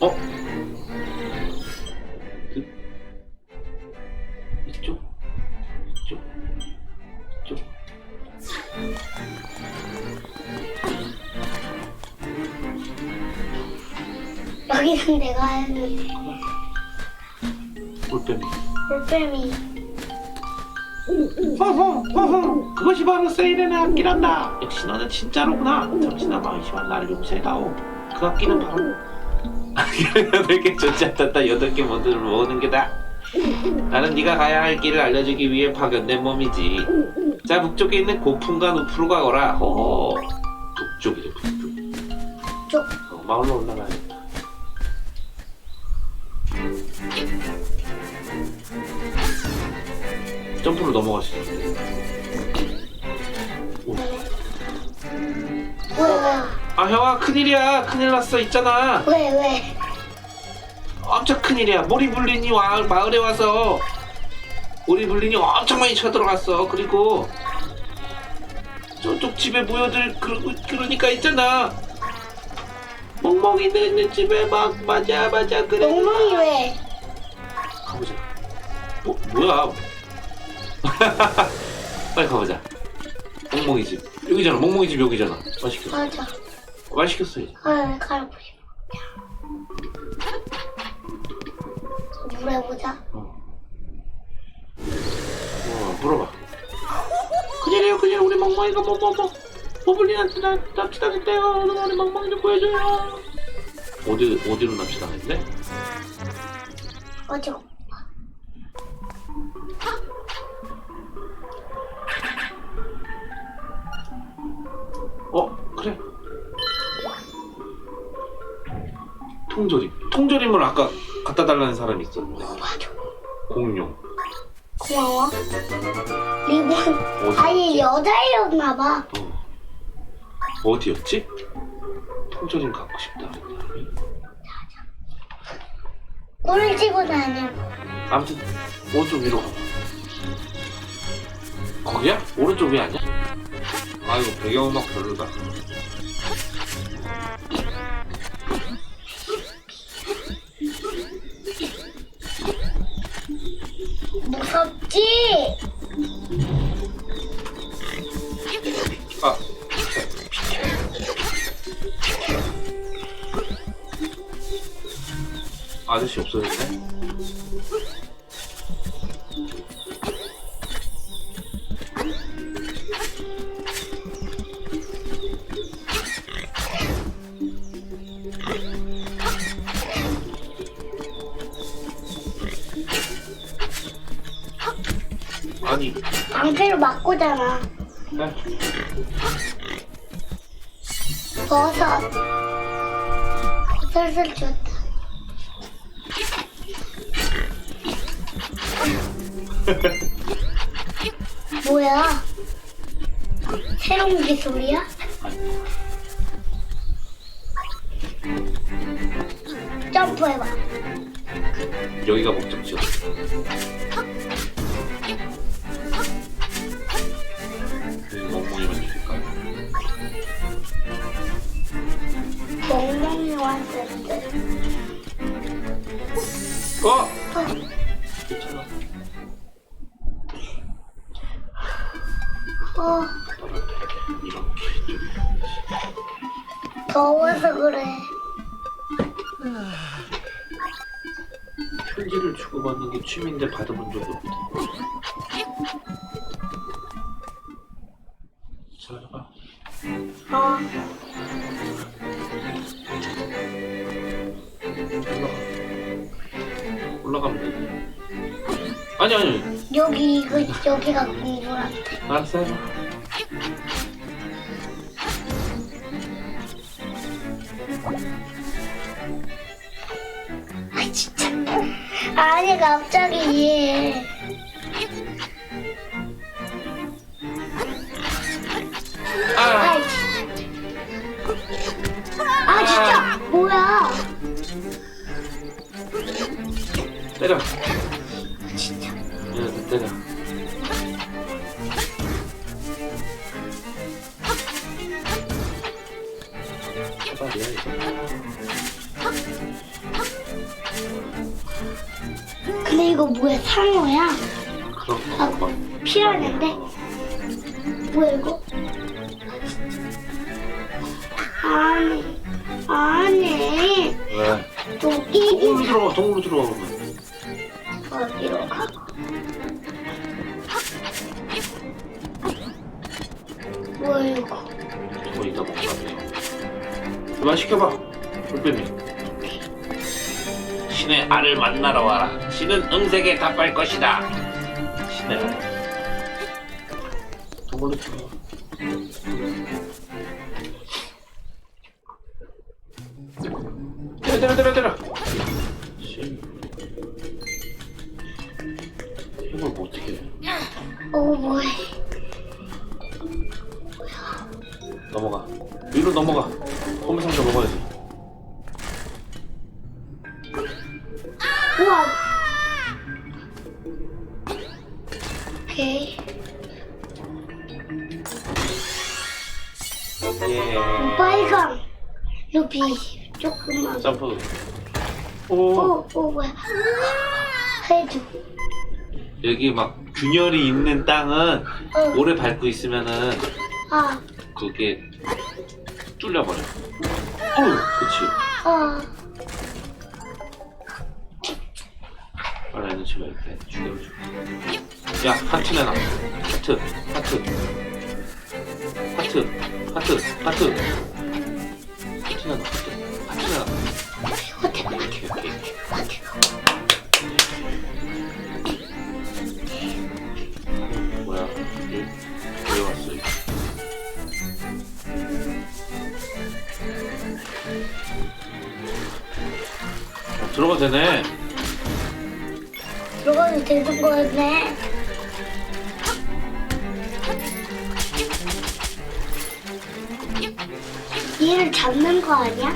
어? 그, 이쪽? 이쪽? 이쪽? 여기는 내가 했는데 볼빼미. 볼빼미 허허, 허허. 그것이 바로 세일의 악기란다. 역시 너는 진짜로구나. 잠시나마 의심한 나를 용서해다오. 그 악기는 바로 여덟 개 존재한다. 여덟 개 모두를 모으는 게다. 나는 네가 가야 할 길을 알려주기 위해 파견된 몸이지. 자, 북쪽에 있는 고풍과 우프로 가거라. 허허. 북쪽이래, 북쪽. 쪽 어, 마을로 올라가야겠다. 점프로 넘어가시죠. 오. 왜왜 아 형아 큰일이야. 큰일 났어. 있잖아. 왜, 왜? 엄청 큰일이야. 모리블린이 와, 마을에 와서 모리블린이 엄청 많이 쳐들어갔어. 그리고 저쪽 집에 모여들 그, 그러니까 있잖아. 멍멍이들 있는 집에 막 맞아 맞아 그래. 멍멍이 왜? 가보자. 뭐, 뭐야? 빨리 가보자. 멍멍이 집. 여기잖아. 멍멍이 집 여기잖아. 말 시켰어 맞아 말 시켰어 이제 아 가고 싶어 물어보자 어. 어, 물어봐. 큰일이에요, 큰일. 우리 멍멍이가 뭐, 뭐, 뭐. 모블린한테 나, 납치당했대요. 우리 멍멍이 좀 구해줘요. 어디, 어디로 납치당했대? 어디 어, 통조림. 통조림을 아까 갖다 달라는 사람이 있었는데. 맞아 공룡. 고마워 리본 어디? 아니 여자애였나 봐 어. 어디였지? 통조림 갖고 싶다. 그랬나? 찍고 다녀 아무튼 오른쪽 위로 가봐. 거기야? 오른쪽 위 아니야? 아 이거 배경음악 별로다. 방패로 맞고잖아 네. 버섯 버섯을 줬다 뭐야? 새로운 기술이야? 점프해봐 여기가 목적 어! 어, 괜찮아. 어 이렇게 좀. 더워서 그래 편지를 주고받는 게 취미인데 받아본 적이 없대. 잘해봐. 어 아니, 아니. 여기 이거 여기가 공부한테 알았어, 해봐. 아 진짜 아니 갑자기 아! 아 진짜 뭐야 때려. 근데 이거 뭐야? 상어야? 그런 아, 거 막. 필요하는데? 뭐야 이거? 아니, 아니, 왜? 여기 동굴로 들어가, 동굴로 들어가, 그러면. 어디로 가? 뭐야 이거? 이거 이따 먹자. 그만 시켜봐. 불뱀이. 신의 알을 만나러 와라. 신은 음색에 답할 것이다. 신의 알. 동굴로 들어가. 때려, 때려, 때려, 때려. 신. 이걸 뭐 어떻게 해? 어 뭐야? 넘어가. 위로 넘어가. 홈상자 먹어야지. 우와. 오케이. 예. 빨강. 여기 조금만. 점프. 오. 오, 오 뭐야? 해줘. 여기 막 균열이 있는 땅은 어. 오래 밟고 있으면은 아, 그게 뚫려버려. 어, 그치. 어. 빨리 에너지가 이렇게 죽여줘. 야, 하트 내놔. 하트, 하트. 하트, 하트, 하트. 하트 내놔. 하트 들어가도 되네. 들어가도 되는 거였네. 얘를 잡는 거 아니야?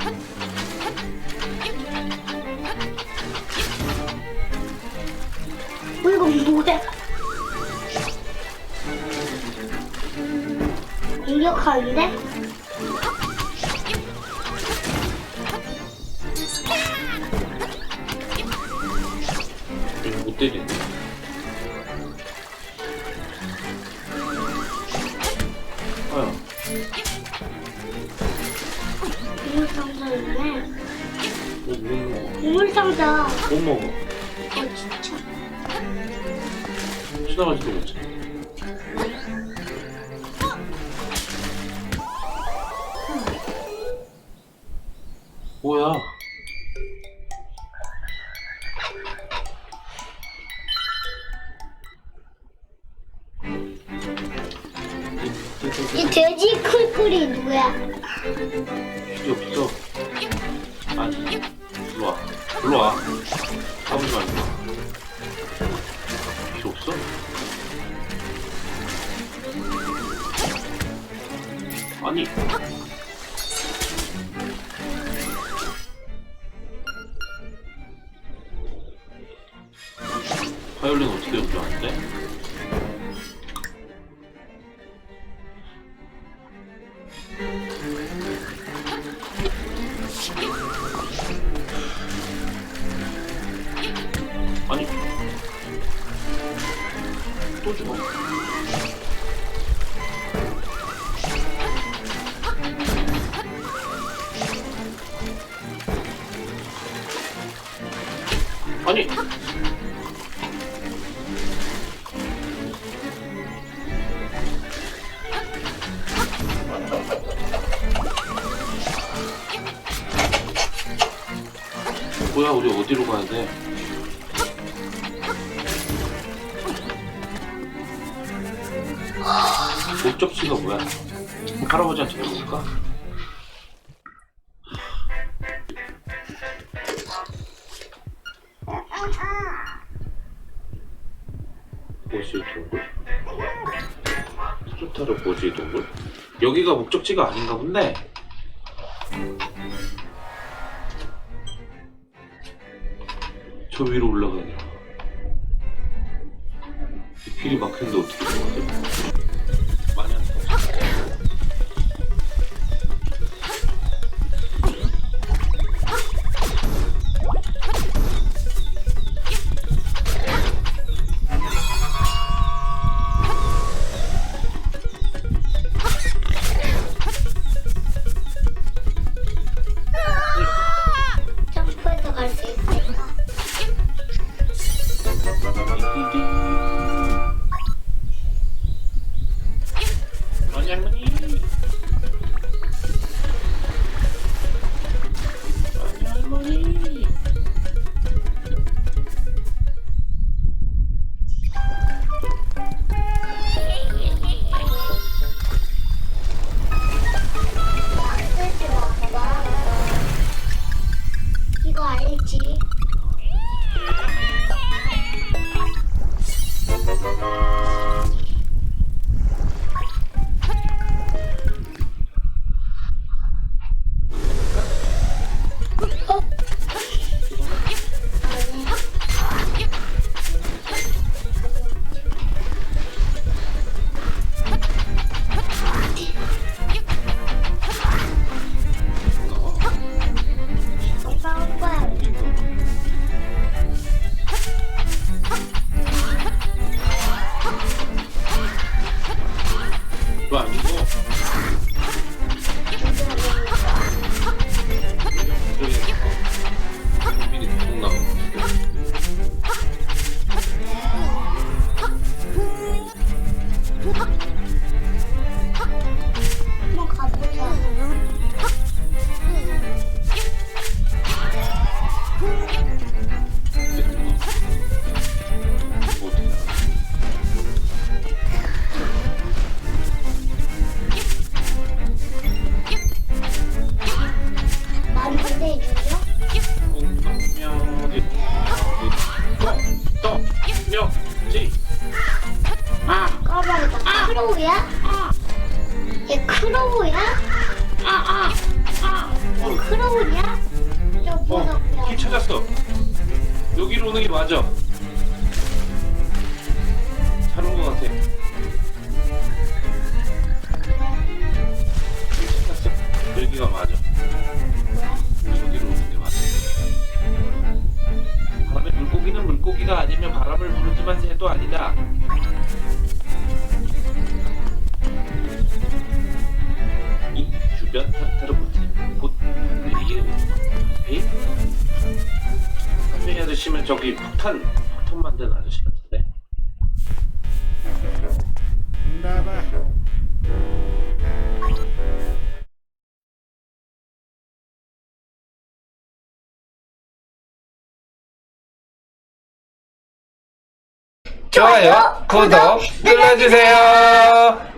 어, 이거 뭐야? 공격하는데? 못 때리네. 아야, 국물 상자였네. 못 먹어. 국물 상자. 못 먹어. 어, 진짜. 지나가지도 못해. 뭐야? 또 죽어. 아니. 뭐야, 우리 어디로 가야 돼? 목적지가 뭐야? 할아버지한테 물어볼까? 고지의 동굴? 트로타르 고지의 동굴? 여기가 목적지가 아닌가 본데? 치면 저기 폭탄 폭탄 만드는 아저씨 같은데. 나봐. 좋아요, 구독 눌러주세요.